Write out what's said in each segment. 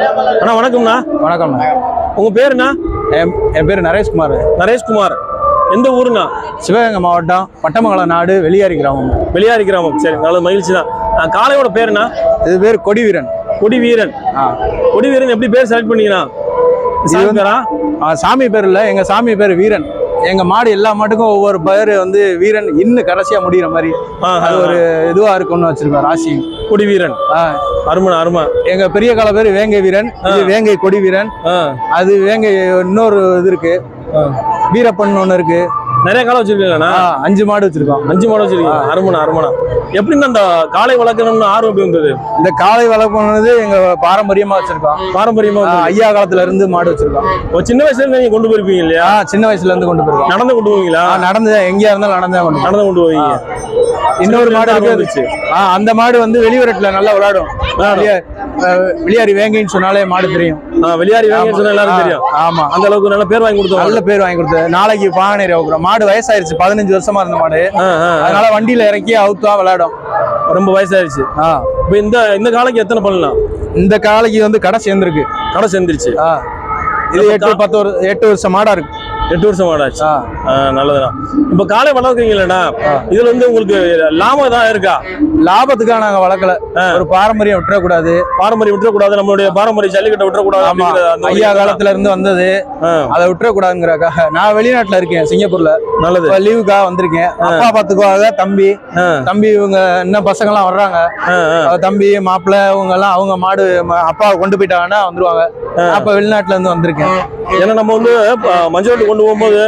அண்ணா வணக்கம்ண்ணா. வணக்கம் உங்க பேருண்ணா? என் என் பேர் நரேஷ்குமார். நரேஷ்குமார். எந்த ஊருண்ணா? சிவகங்கை மாவட்டம் பட்டமங்கலம் நாடு வெளியாரி கிராமம். வெளியாரி கிராமம். சரி நல்ல மகிழ்ச்சி தான் ஆ, காளையோட பேருண்ணா? இது பேர் கொடிவீரன். கொடி வீரன் ஆ. கொடி வீரன் எப்படி பேர் செலக்ட் பண்ணீங்கன்னா சாமி பேரா சாமி பேர் இல்லை எங்கள் சாமி பேர் வீரன். எங்க மாடு எல்லா மாட்டுக்கும் ஒவ்வொரு பேர் வந்து வீரன் இன்னும் கடைசியா முடிகிற மாதிரி. அது ஒரு இதுவா இருக்கும்னு வச்சிருக்கோம் ராசி. கொடி வீரன். ஆ, அருமை எங்க பெரிய கால பேர் வேங்கை வீரன் இது வேங்கை கொடி வீரன். அது வேங்கை இன்னொரு இது இருக்கு. வீரப்பன் ஒன்று இருக்கு. நிறைய காலம் வச்சிருக்கீங்களாண்ணா? ஆ, அஞ்சு மாடு வச்சிருக்கோம். அஞ்சு மாடம் வச்சிருக்கீங்க. அருமணா அருமணா எப்படின்னா அந்த காளை வளர்க்கணும்னு ஆர்வம் எப்படி வந்தது? இந்த காளை வளர்ப்புனது எங்க பாரம்பரியமா வச்சிருக்கோம். பாரம்பரியமா. ஐயா காலத்துல இருந்து மாடு வச்சிருக்கோம். ஒரு சின்ன வயசுல இருந்து நீங்க கொண்டு போயிருப்பீங்க இல்லையா? சின்ன வயசுல இருந்து கொண்டு போயிருக்கோம். நடந்து கொண்டு போவீங்களா? நடந்து எங்கேயா இருந்தாலும் நடந்தே. நடந்து கொண்டு போவீங்க. இன்னொரு மாடு இருந்துச்சு. அந்த மாடு வந்து வெளியூரத்துல நல்லா விளையாடும் வெளியாரி வேங்கைன்னு சொன்னாலே மாடு தெரியும். வெளியாரி வாங்கி சொன்னா எல்லாரும் தெரியும். ஆமா. அந்த அளவுக்கு நல்ல பேர் வாங்கி கொடுத்தோம் நல்ல பேர் வாங்கி கொடுத்தது. நாளைக்கு பாகனேரி அவுக்குறோம் மாடு வயசாயிருச்சு. பதினஞ்சு வருஷமா இருந்த மாடு. அதனால வண்டியில இறக்கி அவுத்தா விளையாடும். ரொம்ப வயசாயிருச்சு. இப்போ இந்த இந்த காலைக்கு எத்தனை பண்ணலாம் இந்த காளைக்கு வந்து கடை சேர்ந்துருக்கு. கடை சேர்ந்துருச்சு. இது எட்டு பத்து எட்டு வருஷம் மாடா இருக்கு. எட்டு வருஷம் ஆடாச்சு நல்லதுண்ணா இப்போ காலை வளர்க்குறீங்களா இதுல வந்து உங்களுக்கு லாபம் தான் இருக்கா? லாபத்துக்காக நாங்க வளர்க்கல. ஒரு பாரம்பரியம் விட்டுறக்கூடாது. பாரம்பரியம் விட்டுறக்கூடாது நம்மளுடைய பாரம்பரிய ஜல்லிக்கட்டை விட்டுறக்கூடாது ஐயா. காலத்துல இருந்து வந்தது. அதை விட்டுறக்கூடாதுங்கிறக்காக நான் வெளிநாட்டுல இருக்கேன் சிங்கப்பூர்ல. நல்லது. லீவுக்காக வந்திருக்கேன். அப்பா பாத்துக்குவாங்க தம்பி. தம்பி இவங்க இன்னும் பசங்க எல்லாம் வர்றாங்க தம்பி மாப்பிள்ளை இவங்க எல்லாம் அவங்க மாடு அப்பாவை கொண்டு போயிட்டாங்கன்னா வந்துருவாங்க. அப்ப வெளிநாட்டுல இருந்து வந்திருக்கேன். ஏன்னா நம்ம வந்து மஞ்சள் கொண்டு போகும்போது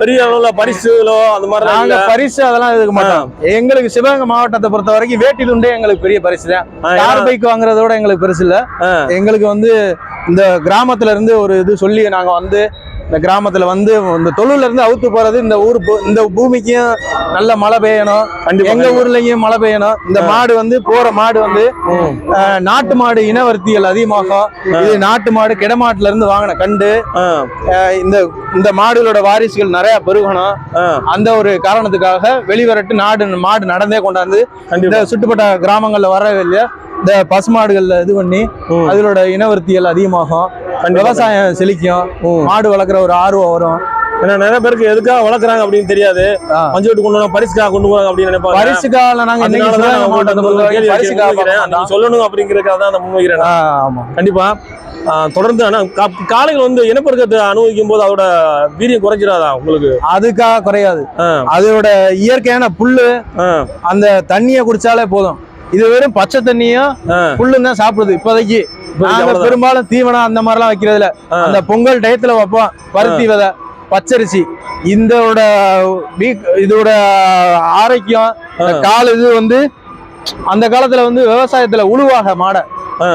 பெரிய அளவுல பரிசுகளோ அந்த மாதிரி நாங்க பரிசு அதெல்லாம் எதுக்க மாட்டோம். எங்களுக்கு சிவகங்கை மாவட்டத்தை பொறுத்த வரைக்கும் வேட்டி துண்டே எங்களுக்கு பெரிய பரிசு தான். கார் பைக் வாங்குறத விட எங்களுக்கு பெருசு இல்ல. எங்களுக்கு வந்து இந்த கிராமத்துல இருந்து ஒரு இது சொல்லி நாங்க வந்து இந்த கிராமத்துல வந்து இந்த தொழில இருந்து அவுத்து போறது இந்த ஊர் இந்த பூமிக்கும் நல்ல மழை பெய்யணும். கண்டிப்பா எங்க ஊர்லயும் மழை பெய்யணும். இந்த மாடு வந்து போற மாடு வந்து நாட்டு மாடு இனவர்த்திகள் அதிகமாகும். இது நாட்டு மாடு கிடமாட்டுல இருந்து வாங்கின கண்டு. இந்த இந்த மாடுகளோட வாரிசுகள் நிறைய பெருகணும். அந்த ஒரு காரணத்துக்காக வெளிவரட்டு நாடு மாடு நடந்தே கொண்டாந்து இந்த சுற்றுப்பட்ட கிராமங்கள்ல வர இல்லையா இந்த பசுமாடுகள்ல இது பண்ணி. அதோட இனவர்த்திகள் அதிகமாகும். விவசாயம் செழிக்கும். மாடு வளர்க்குற ஒரு ஆர்வம் வரும். ஏன்னா நிறைய பேருக்கு எதுக்காக வளர்க்குறாங்க அப்படின்னு தெரியாது. மஞ்சள் கொண்டு வர பரிசுக்காக கொண்டு போறாங்க அப்படின்னு நினைப்பாங்க. பரிசுக்காக நீங்க. சொல்லணும் அப்படிங்கறதுக்காக தான் முன்வைக்கிறேன். ஆமா. கண்டிப்பா. தொடர்ந்து ஆனா காளைகள் வந்து இனப்பெருக்கத்தை அனுபவிக்கும் போது அதோட வீரியம் குறைஞ்சிடாதா உங்களுக்கு? அதுக்காக குறையாது. அதோட இயற்கையான புல்லு அந்த தண்ணியை குடிச்சாலே போதும். இது வெறும் பச்சை தண்ணியும். புல்லும் தான் சாப்பிடுது இப்போதைக்கு. பெரும்பாலும் தீவனம் அந்த மாதிரிலாம் வைக்கிறதுல. அந்த பொங்கல் டயத்துல வைப்போம். பருத்தி விதை பச்சரிசி. இதோட இதோட ஆரோக்கியம் கால் இது வந்து அந்த காலத்துல வந்து விவசாயத்துல உழுவாக மாடை.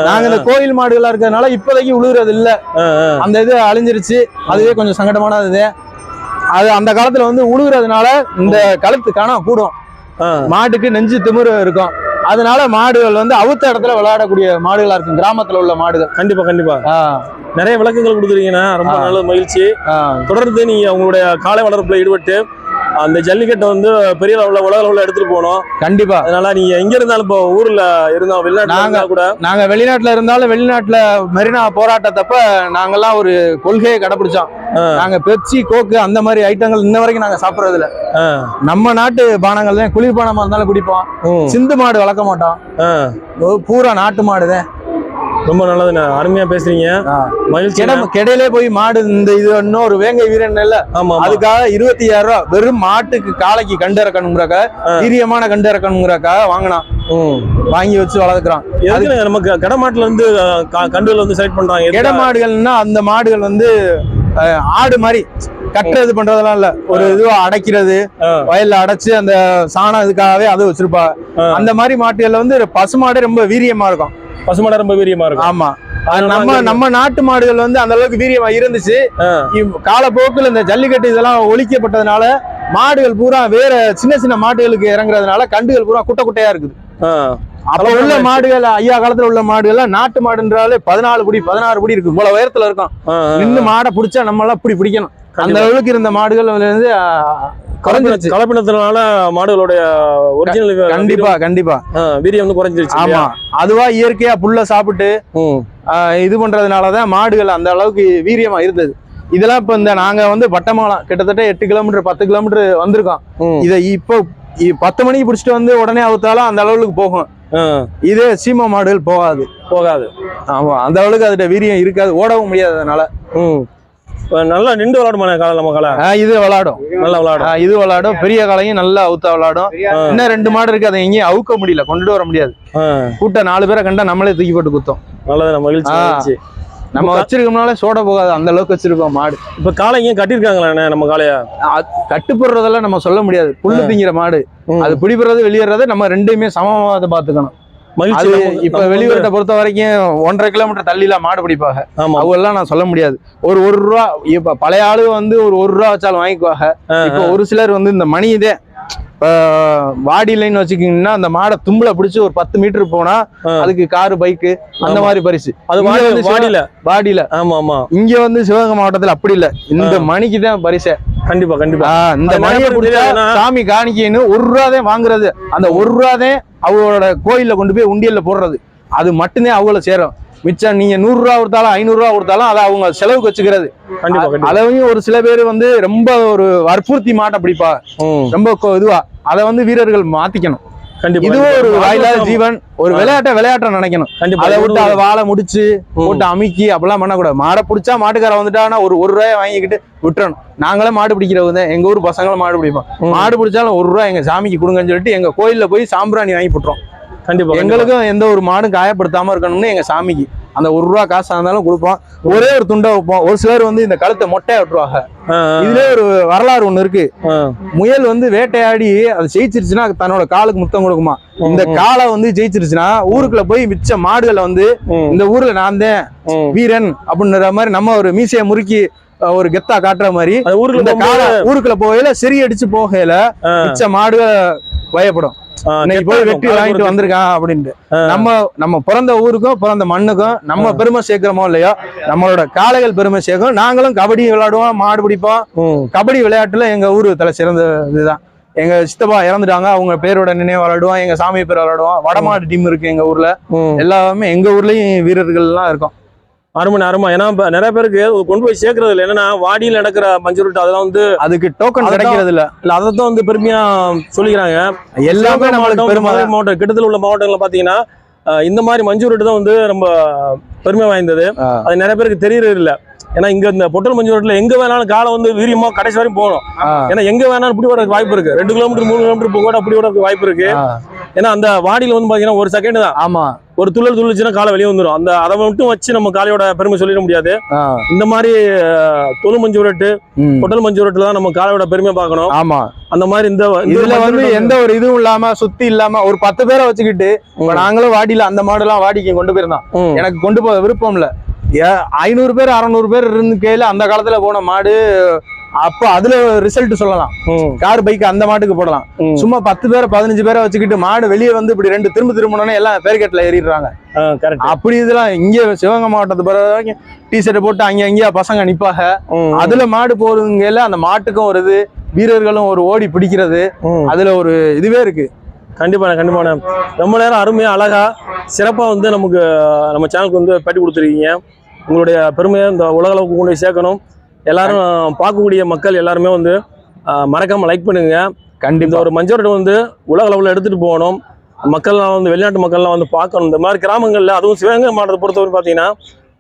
நாங்க இந்த கோயில் மாடுகளா இருக்கிறதுனால இப்போதைக்கு உழுகுறது இல்ல. அந்த இது அழிஞ்சிருச்சு. அதுவே கொஞ்சம் சங்கடமானது இது. அது அந்த காலத்துல வந்து உழுகுறதுனால இந்த கழுத்து கணம் கூடும். மாட்டுக்கு நெஞ்சு திமிரு இருக்கும். அதனால மாடுகள் வந்து அவுத்த இடத்துல விளையாடக்கூடிய மாடுகளா இருக்கும். கிராமத்துல உள்ள மாடுகள். கண்டிப்பா கண்டிப்பா. நிறைய விளக்கங்கள் கொடுத்துருக்கீங்கன்னா ரொம்ப. நல்ல மகிழ்ச்சி. தொடர்ந்து நீங்க உங்களுடைய காளை வளர்ப்புல ஈடுபட்டு அந்த ஜல்லிக்கட்டை வந்து பெரிய அளவுல உலக அளவுல எடுத்துட்டு போகணும் கண்டிப்பா. அதனால நீங்க எங்க இருந்தாலும் இப்போ ஊர்ல இருந்தாலும் வெளிநாட்டுல கூட. நாங்க வெளிநாட்டுல இருந்தாலும் வெளிநாட்டுல மெரினா போராட்டத்தப்ப நாங்கெல்லாம் ஒரு கொள்கையை கடைபிடிச்சோம். நாங்க பெப்சி கோக்கு அந்த மாதிரி ஐட்டங்கள் இன்ன வரைக்கும் நாங்க சாப்பிடுறது இல்ல நம்ம நாட்டு பானங்கள் தான் குளிர்பானமா இருந்தாலும் குடிப்போம். சிந்து மாடு வளர்க்க மாட்டோம். பூரா நாட்டு மாடுதான். ரொம்ப நல்லதுண்ணா அருமையா பேசுறீங்க. மகிழ்ச்சி. கிட கிடையிலே போய் மாடு இந்த இது ஒரு வேங்கை வீரன் இல்ல. ஆமா. அதுக்காக இருபத்தி ஆயிரம் ரூபாய் வெறும் மாட்டுக்கு காளைக்கு கண்டு இறக்கணுங்கிறக்க வீரியமான கண்டு இறக்கணுங்கிறக்காக வாங்கினான். ம். வாங்கி வச்சு வளர்க்குறான். எதுக்கு நமக்கு கடமாட்டுல இருந்து க- கண்டுகள் வந்து செலக்ட் பண்றாங்க? கிட? மாடுகள்னா அந்த மாடுகள் வந்து ஆடு மாதிரி கட்டுறது பண்றதெல்லாம் இல்ல. ஒரு இதுவா அடைக்கிறது. வயல்ல அடைச்சு அந்த சாணம் இதுக்காகவே அது வச்சிருப்பாங்க ஆ. அந்த மாதிரி மாட்டுகள்ல வந்து பசுமாடே ரொம்ப வீரியமா இருக்கும். பசுமாடு ரொம்ப வீரியமா இருக்கும். ஆமா. நம்ம நம்ம நாட்டு மாடுகள் வந்து அந்த அளவுக்கு வீரியமா இருந்துச்சு. காலப்போக்குல இந்த ஜல்லிக்கட்டு இதெல்லாம் ஒழிக்கப்பட்டதுனால மாடுகள் பூரா வேற சின்ன சின்ன மாடுகளுக்கு இறங்குறதுனால கண்டுகள் பூரா குட்டை குட்டையா இருக்குது. அப்ப உள்ள மாடுகள் ஐயா காலத்துல உள்ள மாடுகள் நாட்டு மாடுன்றாலே பதினாலு புடி பதினாறு புடி இருக்கு இவ்வளவு உயரத்துல இருக்கும். நின்னு மாடை பிடிச்சா நம்ம எல்லாம் இப்படி பிடிக்கணும். அந்த. அளவுக்கு இருந்த மாடுகள் வந்து குறைஞ்சிருச்சு கலப்பினத்தினால மாடுகளுடைய ஒரிஜினல் கண்டிப்பா கண்டிப்பா. வீரியம் வந்து குறைஞ்சிருச்சு ஆமா. அதுவா இயற்கையா புல்ல சாப்பிட்டு இது பண்றதுனால தான் மாடுகள் அந்த அளவுக்கு வீரியமா இருந்தது. இதெல்லாம் இப்போ இந்த நாங்க வந்து பட்டமாலம் கிட்டத்தட்ட எட்டு கிலோமீட்டர் பத்து கிலோமீட்டர் வந்திருக்கோம். இதை இப்போ பத்து மணிக்கு பிடிச்சிட்டு வந்து உடனே அவுத்தாலும் அந்த அளவுக்கு போகும். இதே சீம மாடுகள் போகாது. போகாது. ஆமா அந்த அளவுக்கு அதோட வீரியம் இருக்காது ஓடவும் முடியாது அதனால. ம். நல்லா நின்று விளாடுமான காலை நம்ம காலை? ஆஹ் இது விளாடும். நல்லா விளாடும். ஆஹ் இது விளாடும். பெரிய காலையும் நல்லா அவுத்தா விளாடும். இன்னும் ரெண்டு மாடு இருக்கு அதை எங்கேயும் அவுக்க முடியல கொண்டுட்டு வர முடியாது. கூட்ட நாலு பேரை கண்டா நம்மளே தூக்கி போட்டு குத்தோம். நல்லது. மகிழ்ச்சி. நம்ம வச்சிருக்கோம்னாலே சோட போகாது அந்த அளவுக்கு வச்சிருக்கோம் மாடு. இப்ப காலை இங்கே கட்டியிருக்காங்களே நம்ம காளைய? கட்டுப்படுறதெல்லாம் நம்ம சொல்ல முடியாது. புல்லு திங்கிற மாடு. அது பிடிப்படுறது வெளியேறது நம்ம ரெண்டுமே சமமா அதை பாத்துக்கணும் இப்ப வெளியூர்கிட்ட பொறுத்த வரைக்கும் ஒன்றரை கிலோமீட்டர் தள்ளிலாம் மாடு பிடிப்பாங்க. அவெல்லாம் நான் சொல்ல முடியாது. ஒரு ஒரு ரூபா இப்ப பழைய ஆளு வந்து ஒரு ஒரு ரூபா வச்சாலும் வாங்கிக்குவாங்க. இப்போ ஒரு சிலர் வந்து இந்த மணி இதே வாடி லைன் வச்சுக்கிங்கன்னா அந்த மாடை தும்பல பிடிச்சி ஒரு பத்து மீட்டர் போனா. அதுக்கு காரு பைக்கு அந்த. மாதிரி பரிசு. அது வாடியில வாடியில ஆமா ஆமா. இங்க வந்து சிவகங்கை மாவட்டத்துல அப்படி இல்ல. இந்த மணிக்கு தான் பரிசு. கண்டிப்பா கண்டிப்பா. இந்த மணியை பிடிச்சா சாமி காணிக்கைன்னு ஒரு ரூபாதான் வாங்குறது. அந்த ஒரு ரூபாதான் அவங்களோட கோயில்ல கொண்டு போய் உண்டியல்ல போடுறது. அது மட்டும்தான் அவங்கள சேரும். மிச்சம் நீங்க நூறு ரூபா கொடுத்தாலும் ஐநூறு ரூபா கொடுத்தாலும் அதை அவங்க செலவுக்கு வச்சுக்கிறது. அளவையும் ஒரு சில பேர் வந்து ரொம்ப ஒரு வற்புறுத்தி மாட்ட பிடிப்பா. ரொம்ப இதுவா. அதை வந்து வீரர்கள் மாத்திக்கணும் கண்டிப்பா இதுவும் ஒரு. வாயிலாத ஜீவன் ஒரு. விளையாட்டை விளையாட்டை நினைக்கணும் கண்டிப்பா அதை விட்டு அதை வாழை முடிச்சு. போட்டு அமுக்கி அப்படிலாம் பண்ணக்கூடாது மாடை பிடிச்சா மாட்டுக்காரன் வந்துட்டானா ஒரு ஒரு ரூபாய் வாங்கிக்கிட்டு விட்டுறணும் நாங்களே மாடு பிடிக்கிறவங்க தான் எங்க ஊர் பசங்களும் மாடு பிடிப்போம். மாடு பிடிச்சாலும் ஒரு ரூபாய் எங்க சாமிக்கு கொடுங்கன்னு சொல்லிட்டு எங்க கோயில்ல போய் சாம்பிராணி வாங்கி போட்டுறோம் கண்டிப்பா. எங்களுக்கும் எந்த ஒரு மாடும் காயப்படுத்தாம இருக்கணும்னு எங்க சாமிக்கு அந்த ஒரு ரூபா காசா இருந்தாலும் கொடுப்போம். ஒரே ஒரு துண்டை வைப்போம். ஒரு சிலர் வந்து இந்த கழுத்தை மொட்டையா விட்டுருவாங்க. இதுல ஒரு வரலாறு ஒண்ணு இருக்கு. முயல் வந்து வேட்டையாடி அது ஜெயிச்சிருச்சுன்னா தன்னோட காலுக்கு முத்தம் கொடுக்குமா? இந்த காலை வந்து ஜெயிச்சிருச்சுன்னா ஊருக்குள்ள போய் மிச்ச மாடுகளை வந்து இந்த ஊர்ல நான் தான். வீரன் அப்படின்ற மாதிரி நம்ம ஒரு மீசையை முறுக்கி ஒரு கெத்தா காட்டுற மாதிரி ஊருக்குள்ள ஊருக்குள்ள போகையில செறி அடிச்சு போகையில மிச்ச மாடுகள் பயப்படும். போய். வெட்டி வாங்கிட்டு. வந்திருக்கான் அப்படின்ட்டு. நம்ம நம்ம பிறந்த ஊருக்கும் பிறந்த மண்ணுக்கும் நம்ம பெருமை சேர்க்கிறோமோ இல்லையோ நம்மளோட காளைகள் பெருமை சேர்க்கும். நாங்களும் கபடி விளையாடுவோம் மாடு பிடிப்போம். கபடி விளையாட்டுல எங்க ஊரு தலை சிறந்த இதுதான். எங்க சித்தப்பா இறந்துட்டாங்க அவங்க பேரோட நினைவு விளையாடுவோம் எங்க சாமி பேர் விளையாடுவோம். வடமாடு டீம் இருக்கு எங்க ஊர்ல. எல்லாமே எங்க ஊர்லயும் வீரர்கள் எல்லாம் இருக்கும். அருமை அருமை. ஏன்னா நிறைய பேருக்கு கொண்டு போய் சேர்க்கறது இல்லை. என்னன்னா வாடியில் நடக்கிற மஞ்சுருட்டு அதெல்லாம் வந்து அதுக்கு டோக்கன் கிடைக்கிறது இல்ல. இல்ல அதைத்தான் வந்து பெருமையா சொல்லிக்கிறாங்க. எல்லாமே நம்மளுக்கு மாவட்டம், கிட்டத்தில் உள்ள மாவட்டங்கள்ல பாத்தீங்கன்னா இந்த மாதிரி மஞ்சுருட்டு தான் வந்து ரொம்ப பெருமை வாய்ந்தது. அது நிறைய பேருக்கு தெரியறது இல்ல. ஏன்னா இங்க இந்த பொட்டல் மஞ்சுருட்டுல எங்க வேணாலும் காலை வந்து வீரியமா கடைசி வரையும் போகணும். ஏன்னா எங்க வேணாலும் இப்படி வரதுக்கு வாய்ப்பு இருக்கு. ரெண்டு கிலோமீட்டர் மூணு கிலோமீட்டர் போக கூட அப்படி வரதுக்கு வாய்ப்பு இருக்கு. ஏன்னா அந்த வாடியில வந்து பாத்தீங்கன்னா ஒரு செகண்ட் தான். ஆமா. ஒரு துள்ளல் துள்ளிச்சுன்னா காலை வெளியே வந்துடும் அந்த அதை மட்டும் வச்சு நம்ம காலையோட பெருமை சொல்லிட முடியாது. இந்த மாதிரி தொழு மஞ்சுரட்டு பொட்டல் மஞ்சுரட்டுல தான் நம்ம காலையோட பெருமை பார்க்கணும். ஆமா. அந்த மாதிரி இந்த இதுல வந்து மஞ்சுரட்டு எந்த ஒரு இதுவும் இல்லாம சுத்தி இல்லாம ஒரு பத்து பேரை வச்சுக்கிட்டு. நாங்களும் வாடியில அந்த மாடுலாம் வாடிக்கு கொண்டு போயிருந்தோம். எனக்கு கொண்டு போக விருப்பம் இல்ல. ஐநூறு பேர் அறநூறு பேர் இருந்து கையில அந்த காலத்துல போன மாடு அப்போ அதுல ரிசல்ட் சொல்லலாம். கார் பைக் அந்த மாட்டுக்கு போடலாம். சும்மா பத்து பேரை பதினஞ்சு பேரை வச்சுக்கிட்டு மாடு வெளியே வந்து இப்படி ரெண்டு திரும்ப திரும்பணும்னு எல்லாம் பேர்கேட்ல ஏறிடுறாங்க. அப்படி இதெல்லாம் இங்க சிவகங்கை மாவட்டத்தை பொறுத்த வரைக்கும் டி ஷர்ட் போட்டு அங்க அங்கேயா பசங்க நிப்பாக. அதுல மாடு போறதுங்கையில அந்த மாட்டுக்கும் ஒரு இது வீரர்களும் ஒரு ஓடி பிடிக்கிறது. அதுல ஒரு இதுவே இருக்கு. கண்டிப்பாண்ணே கண்டிப்பாண்ணே ரொம்ப நேரம் அருமையா அழகா சிறப்பா வந்து நமக்கு நம்ம சேனலுக்கு வந்து பேட்டி கொடுத்துருக்கீங்க. உங்களுடைய பெருமையை இந்த உலக அளவுக்கு கொண்டு போய் சேர்க்கணும். எல்லாரும் பார்க்கக்கூடிய மக்கள் எல்லாருமே வந்து ஆ, மறக்காம லைக் பண்ணுங்க. இந்த கண்டிப்பா ஒரு மஞ்சள் வந்து உலக அளவில் எடுத்துட்டு போகணும். மக்கள்லாம் வந்து வெளிநாட்டு மக்கள்லாம் வந்து பார்க்கணும். இந்த மாதிரி கிராமங்கள்ல அதுவும் சிவகங்கை மாவட்டத்தை பொறுத்தவரை பார்த்தீங்கன்னா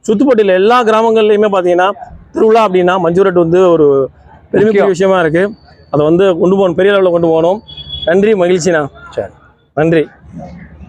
சுத்துப்பட்டியில் எல்லா கிராமங்கள்லையுமே பார்த்தீங்கன்னா திருவிழா அப்படின்னா மஞ்சுரட்டு வந்து ஒரு பெருமைக்குரிய. விஷயமா இருக்கு. அதை வந்து கொண்டு போகணும் பெரிய அளவில் கொண்டு போகணும். நன்றி மகிழ்ச்சிண்ணா. சரி. நன்றி.